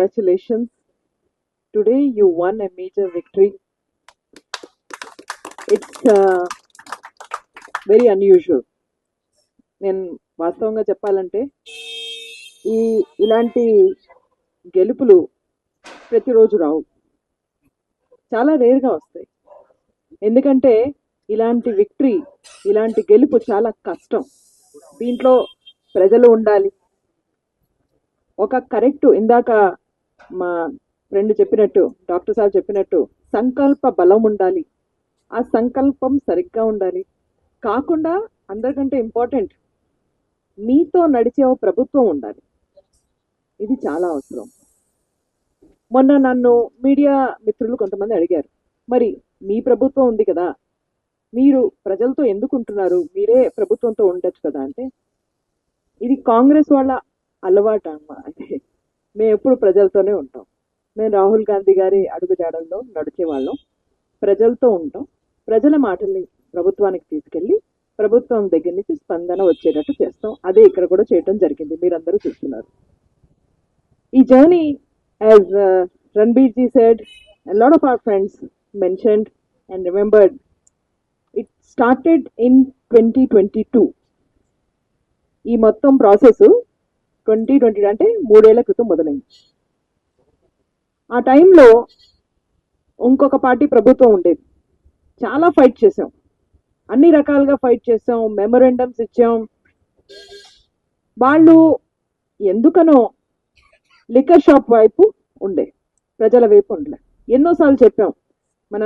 congratulations. Today you won a major victory. It's very unusual నేను వాస్తవంగా చెప్పాలంటే ఈ ఇలాంటి గెలుపులు ప్రతిరోజు రావు. చాలా రేర్గా వస్తాయి. ఎందుకంటే ఇలాంటి విక్టరీ ఇలాంటి గెలుపు చాలా కష్టం. దీంట్లో ప్రజలు ఉండాలి. ఒక కరెక్ట్ ఇందాక మా ఫ్రెండ్ చెప్పినట్టు డాక్టర్ సార్ చెప్పినట్టు సంకల్ప బలం ఉండాలి. ఆ సంకల్పం సరిగ్గా ఉండాలి. కాకుండా అందరికంటే ఇంపార్టెంట్ మీతో నడిచే ఓ ప్రభుత్వం ఉండాలి. ఇది చాలా అవసరం. మొన్న నన్ను మీడియా మిత్రులు కొంతమంది అడిగారు మరి మీ ప్రభుత్వం ఉంది కదా మీరు ప్రజలతో ఎందుకు ఉంటున్నారు మీరే ప్రభుత్వంతో ఉండొచ్చు కదా? అంటే ఇది కాంగ్రెస్ వాళ్ళ అలవాటు అమ్మా అంటే మేము ఎప్పుడు ప్రజలతోనే ఉంటాం. మేము రాహుల్ గాంధీ గారి అడుగుజాడల్లో నడిచే వాళ్ళం ప్రజలతో ఉంటాం. ప్రజల మాటల్ని ప్రభుత్వానికి తీసుకెళ్ళి ప్రభుత్వం దగ్గర నుంచి స్పందన వచ్చేటట్టు చేస్తాం. అదే ఇక్కడ కూడా చేయటం జరిగింది. మీరందరూ చూస్తున్నారు. ఈ journey as Ranbir ji said lot of our friends mentioned and remembered it started in twenty twenty two ఈ మొత్తం ప్రాసెస్ ట్వంటీ ట్వంటీ అంటే మూడేళ్ళ క్రితం మొదలైంది. ఆ టైంలో ఇంకొక పార్టీ ప్రభుత్వం ఉండేది. చాలా ఫైట్ చేసాం అన్ని రకాలుగా ఫైట్ చేసాం మెమొరెండమ్స్ ఇచ్చాం. వాళ్ళు ఎందుకనో లిక్కర్ షాప్ వైపు ఉండే ప్రజల వైపు ఉండలే. ఎన్నోసార్లు చెప్పాం మన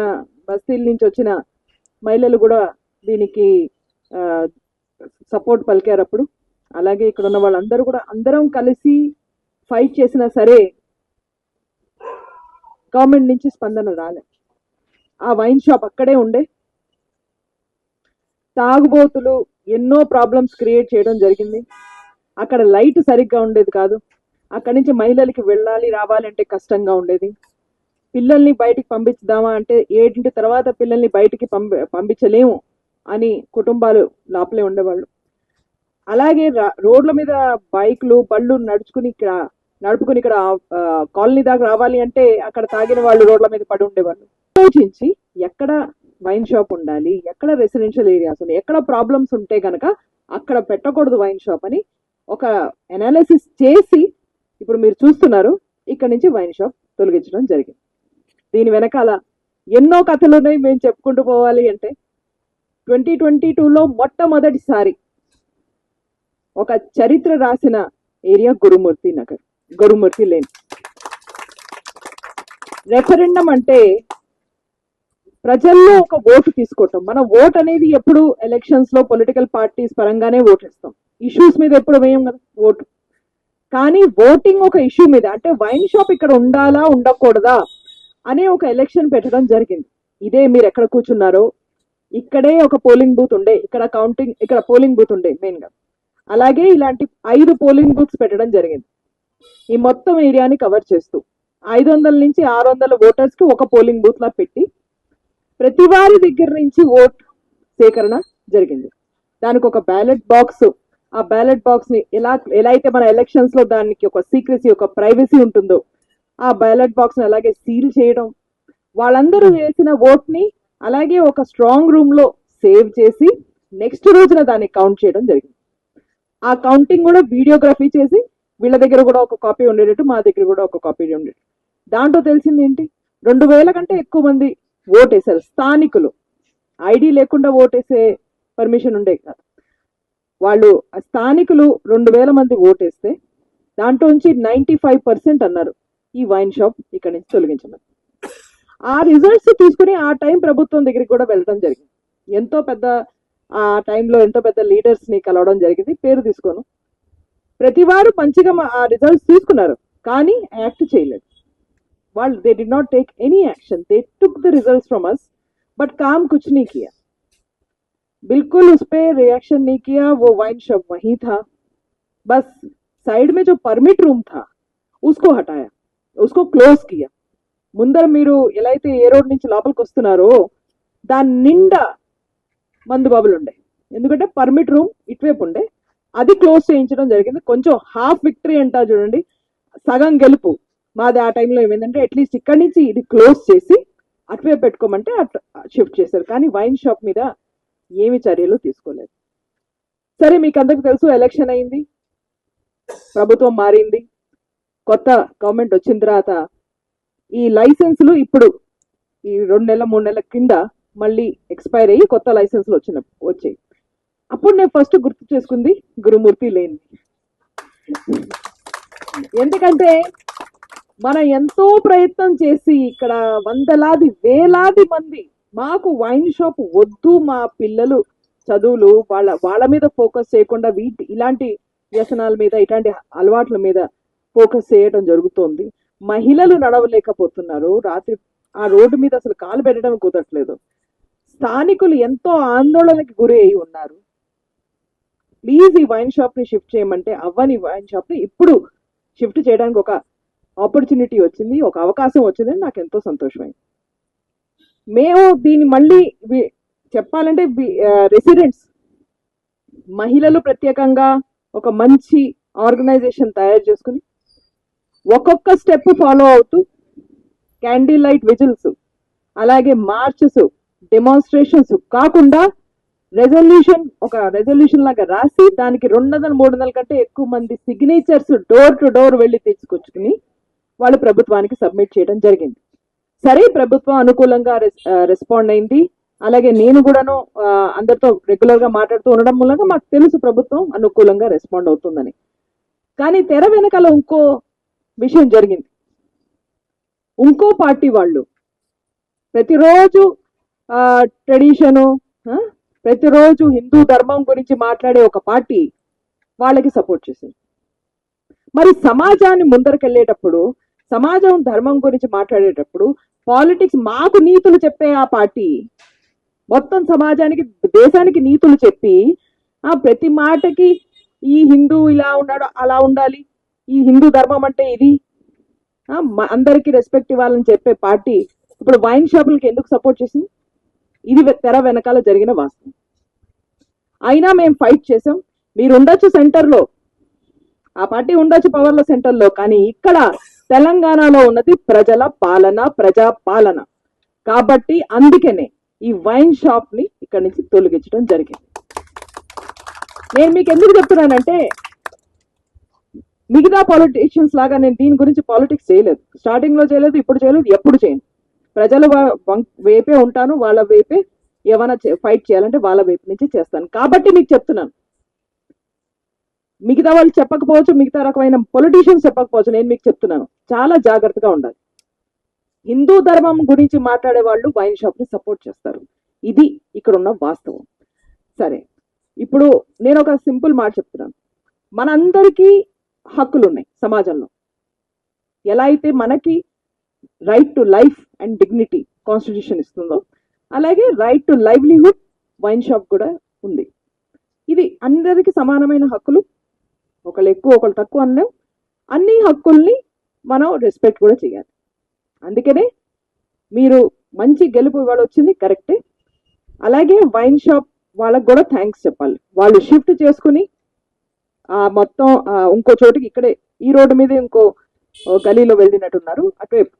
బస్తీల నుంచి వచ్చిన మహిళలు కూడా దీనికి సపోర్ట్ పలికారు అప్పుడు. అలాగే ఇక్కడ ఉన్న వాళ్ళందరూ కూడా అందరం కలిసి ఫైట్ చేసినా సరే గవర్నమెంట్ నుంచి స్పందన రాలే. ఆ వైన్ షాప్ అక్కడే ఉండే. తాగుబోతులు ఎన్నో ప్రాబ్లమ్స్ క్రియేట్ చేయడం జరిగింది. అక్కడ లైట్ సరిగ్గా ఉండేది కాదు. అక్కడి నుంచి మహిళలకి వెళ్ళాలి రావాలంటే కష్టంగా ఉండేది. పిల్లల్ని బయటికి పంపించుదామా అంటే ఏడింటి తర్వాత పిల్లల్ని బయటికి పంపి పంపించలేము అని కుటుంబాలు లోపలే ఉండేవాళ్ళు. అలాగే రోడ్ల మీద బైక్లు బళ్ళు నడుచుకుని ఇక్కడ నడుపుకుని ఇక్కడ కాలనీ దాకా రావాలి అంటే అక్కడ తాగిన వాళ్ళు రోడ్ల మీద పడి ఉండేవాళ్ళు. ఆలోచించి ఎక్కడ వైన్ షాప్ ఉండాలి ఎక్కడ రెసిడెన్షియల్ ఏరియాస్ ఉన్నాయి ఎక్కడ ప్రాబ్లమ్స్ ఉంటే కనుక అక్కడ పెట్టకూడదు వైన్ షాప్ అని ఒక అనాలిసిస్ చేసి ఇప్పుడు మీరు చూస్తున్నారు ఇక్కడ నుంచి వైన్ షాప్ తొలగించడం జరిగింది. దీని వెనకాల ఎన్నో కథలు ఉన్నాయి మేము చెప్పుకుంటూ పోవాలి అంటే. ట్వంటీ ట్వంటీ టూలో మొట్టమొదటిసారి ఒక చరిత్ర రాసిన area Gurumurthy Nagar Gurumurthy lane. Referendum అంటే ప్రజల్లో ఒక ఓటు తీసుకోవటం. మన ఓట్ అనేది ఎప్పుడు ఎలక్షన్స్లో పొలిటికల్ పార్టీస్ పరంగానే ఓటేస్తాం. ఇష్యూస్ మీద ఎప్పుడు వేయం కదా? ఓటు. కానీ ఓటింగ్ ఒక ఇష్యూ మీద అంటే వైన్ షాప్ ఇక్కడ ఉండాలా ఉండకూడదా అనే ఒక ఎలక్షన్ పెట్టడం జరిగింది. ఇదే మీరు ఎక్కడ కూర్చున్నారో ఇక్కడే ఒక పోలింగ్ బూత్ ఉండే ఇక్కడ కౌంటింగ్ ఇక్కడ పోలింగ్ బూత్ ఉండే మెయిన్గా అలాగే ఇలాంటి ఐదు పోలింగ్ బూత్స్ పెట్టడం జరిగింది. ఈ మొత్తం ఏరియాని కవర్ చేస్తూ ఐదు వందల నుంచి ఆరు వందల ఓటర్స్కి ఒక పోలింగ్ బూత్ లా పెట్టి ప్రతి వారి దగ్గర నుంచి ఓట్ సేకరణ జరిగింది. దానికి ఒక బ్యాలెట్ బాక్స్ ఆ బ్యాలెట్ బాక్స్ని ఎలా ఎలా అయితే మన ఎలక్షన్స్లో దానికి ఒక సీక్రెసీ ఒక ప్రైవసీ ఉంటుందో ఆ బ్యాలెట్ బాక్స్ని అలాగే సీల్ చేయడం వాళ్ళందరూ వేసిన ఓట్ని అలాగే ఒక స్ట్రాంగ్ రూమ్లో సేవ్ చేసి నెక్స్ట్ రోజున దాన్ని కౌంట్ చేయడం జరిగింది. ఆ కౌంటింగ్ కూడా వీడియోగ్రఫీ చేసి వీళ్ళ దగ్గర కూడా ఒక కాపీ ఉండేటట్టు మా దగ్గర కూడా ఒక కాపీ ఉండేటట్టు. దాంట్లో తెలిసింది ఏంటి? రెండు వేల కంటే ఎక్కువ మంది ఓటేశారు. స్థానికులు. ఐడి లేకుండా ఓటేసే పర్మిషన్ ఉండే కాదు. వాళ్ళు స్థానికులు రెండు వేల మంది ఓటేస్తే దాంట్లో నుంచి నైంటీ ఫైవ్ పర్సెంట్ అన్నారు. ఈ వైన్ షాప్ ఇక్కడ నుంచి తొలగించమని. ఆ రిజల్ట్స్ తీసుకుని ఆ టైం ప్రభుత్వం దగ్గరికి కూడా వెళ్ళడం జరిగింది. ఎంతో పెద్ద ఆ టైంలో ఎంతో పెద్ద లీడర్స్ ని కలవడం జరిగింది పేరు తీసుకోను ప్రతి వారు మంచిగా మా- ఆ రిజల్ట్స్ తీసుకున్నారు కానీ యాక్ట్ చేయలేదు వాళ్ళు they did not take any action they took the results from us but काम कुछ नहीं किया बिल्कुल उस पे रिएक्शन नहीं किया वो वाइन शॉप वहीं था बस साइड में जो परमिट रूम था उसको हटाया उसको క్లోజ్ किया ముందర మీరు ఎలా అయితే ఏ రోడ్ నుంచి లోపలికి వస్తున్నారో దాని నిండా మందు బాబులు ఉండే. ఎందుకంటే పర్మిట్ రూమ్ ఇటువైపు ఉండే. అది క్లోజ్ చేయించడం జరిగింది. కొంచెం హాఫ్ విక్టరీ అంటారు చూడండి. సగం గెలుపు. మాది ఆ టైంలో ఏమైందంటే అట్లీస్ట్ ఇక్కడి నుంచి ఇది క్లోజ్ చేసి అటువైపు పెట్టుకోమంటే అటు షిఫ్ట్ చేశారు. కానీ వైన్ షాప్ మీద ఏమి చర్యలు తీసుకోలేదు. సరే మీకు అందరికి తెలుసు ఎలక్షన్ అయింది. ప్రభుత్వం మారింది. కొత్త గవర్నమెంట్ వచ్చిన తర్వాత ఈ లైసెన్సులు ఇప్పుడు ఈ రెండు నెలల మూడు నెలల కింద మళ్ళీ ఎక్స్పైర్ అయ్యి కొత్త లైసెన్స్లు వచ్చిన వచ్చాయి. అప్పుడు నేను ఫస్ట్ గుర్తు చేసుకుంది గురుమూర్తి లేని. ఎందుకంటే మనం ఎంతో ప్రయత్నం చేసి ఇక్కడ వందలాది వేలాది మంది మాకు వైన్ షాప్ వద్దు మా పిల్లలు చదువులు వాళ్ళ వాళ్ళ మీద ఫోకస్ చేయకుండా వీటి ఇలాంటి వ్యసనాల మీద ఇలాంటి అలవాట్ల మీద ఫోకస్ చేయడం జరుగుతోంది. మహిళలు నడవలేకపోతున్నారు. రాత్రి ఆ రోడ్డు మీద అసలు కాలు పెట్టడం కుదరట్లేదు. స్థానికులు ఎంతో ఆందోళనకి గురి అయి ఉన్నారు. ప్లీజ్ ఈ వైన్ షాప్ని షిఫ్ట్ చేయమంటే అవ్వని వైన్ షాప్ని ఇప్పుడు షిఫ్ట్ చేయడానికి ఒక ఆపర్చునిటీ వచ్చింది ఒక అవకాశం వచ్చిందని నాకు ఎంతో సంతోషమైంది. మేము దీన్ని మళ్ళీ చెప్పాలంటే రెసిడెంట్స్ మహిళలు ప్రత్యేకంగా ఒక మంచి ఆర్గనైజేషన్ తయారు చేసుకుని ఒక్కొక్క స్టెప్ ఫాలో అవుతూ క్యాండిల్ లైట్ విజిల్స్ అలాగే మార్చెస్ డెమాన్స్ట్రేషన్స్ కాకుండా రెజల్యూషన్ ఒక రెజల్యూషన్ లాగా రాసి దానికి రెండు వందల మూడు వందల కంటే ఎక్కువ మంది సిగ్నేచర్స్ డోర్ టు డోర్ వెళ్ళి తెచ్చుకొచ్చుకుని వాళ్ళు ప్రభుత్వానికి సబ్మిట్ చేయడం జరిగింది. సరే ప్రభుత్వం అనుకూలంగా రెస్పాండ్ అయింది. అలాగే నేను కూడాను అందరితో రెగ్యులర్గా మాట్లాడుతూ ఉండడం మూలంగా మాకు తెలుసు ప్రభుత్వం అనుకూలంగా రెస్పాండ్ అవుతుందని. కానీ తెర వెనకాల ఇంకో విషయం జరిగింది. ఇంకో పార్టీ వాళ్ళు ప్రతిరోజు ట్రెడిషను ప్రతిరోజు హిందూ ధర్మం గురించి మాట్లాడే ఒక పార్టీ వాళ్ళకి సపోర్ట్ చేసింది. మరి సమాజాన్ని ముందరకెళ్ళేటప్పుడు సమాజం ధర్మం గురించి మాట్లాడేటప్పుడు పాలిటిక్స్ మాకు నీతులు చెప్పే ఆ పార్టీ మొత్తం సమాజానికి దేశానికి నీతులు చెప్పి ఆ ప్రతి మాటకి ఈ హిందూ ఇలా ఉన్నాడు అలా ఉండాలి ఈ హిందూ ధర్మం అంటే ఇది అందరికీ రెస్పెక్ట్ ఇవ్వాలని చెప్పే పార్టీ ఇప్పుడు వైన్ షాపులకి ఎందుకు సపోర్ట్ చేసింది? ఇది తెర వెనకాల జరిగిన వాస్తవం. అయినా మేము ఫైట్ చేసాం మీరు ఉండొచ్చు సెంటర్లో. ఆ పార్టీ ఉండొచ్చు పవర్లో సెంటర్లో కానీ ఇక్కడ తెలంగాణలో ఉన్నది ప్రజల పాలన ప్రజా పాలన కాబట్టి అందుకనే ఈ వైన్ షాప్ని ఇక్కడ నుంచి తొలగించడం జరిగింది. నేను మీకు ఎందుకు చెప్తున్నానంటే మిగతా పాలిటీషియన్స్ లాగా నేను దీని గురించి పాలిటిక్స్ చేయలేదు. స్టార్టింగ్లో చేయలేదు ఇప్పుడు చేయలేదు ఎప్పుడు చేయను. ప్రజల వేపే వైపే ఉంటాను వాళ్ళ వైపే ఏమైనా ఫైట్ చేయాలంటే వాళ్ళ వైపు నుంచి చేస్తాను. కాబట్టి మీకు చెప్తున్నాను. మిగతా వాళ్ళు చెప్పకపోవచ్చు మిగతా రకమైన పొలిటీషియన్స్ చెప్పకపోవచ్చు నేను మీకు చెప్తున్నాను. చాలా జాగ్రత్తగా ఉండాలి. హిందూ ధర్మం గురించి మాట్లాడే వాళ్ళు వైన్ షాప్ని సపోర్ట్ చేస్తారు. ఇది ఇక్కడ ఉన్న వాస్తవం. సరే. ఇప్పుడు నేను ఒక సింపుల్ మాట చెప్తున్నాను. మనందరికీ హక్కులు ఉన్నాయి సమాజంలో. ఎలా అయితే మనకి right to life and dignity constitution ఇస్తుందో అలాగే right to livelihood wine shop కూడా ఉంది. ఇది అందరికీ సమానమైన హక్కులు. ఒకళ్ళు ఎక్కువ ఒకళ్ళు తక్కువ అన్నాం. అన్ని హక్కుల్ని మనం రెస్పెక్ట్ కూడా చేయాలి. అందుకనే మీరు మంచి గెలుపు ఇవాళ వచ్చింది కరెక్టే అలాగే వైన్ షాప్ వాళ్ళకు కూడా థ్యాంక్స్ చెప్పాలి. వాళ్ళు షిఫ్ట్ చేసుకుని మొత్తం ఇంకో చోటికి ఇక్కడే ఈ రోడ్డు మీద ఇంకో గలీలో వెళ్ళినట్టున్నారు. అటువైపు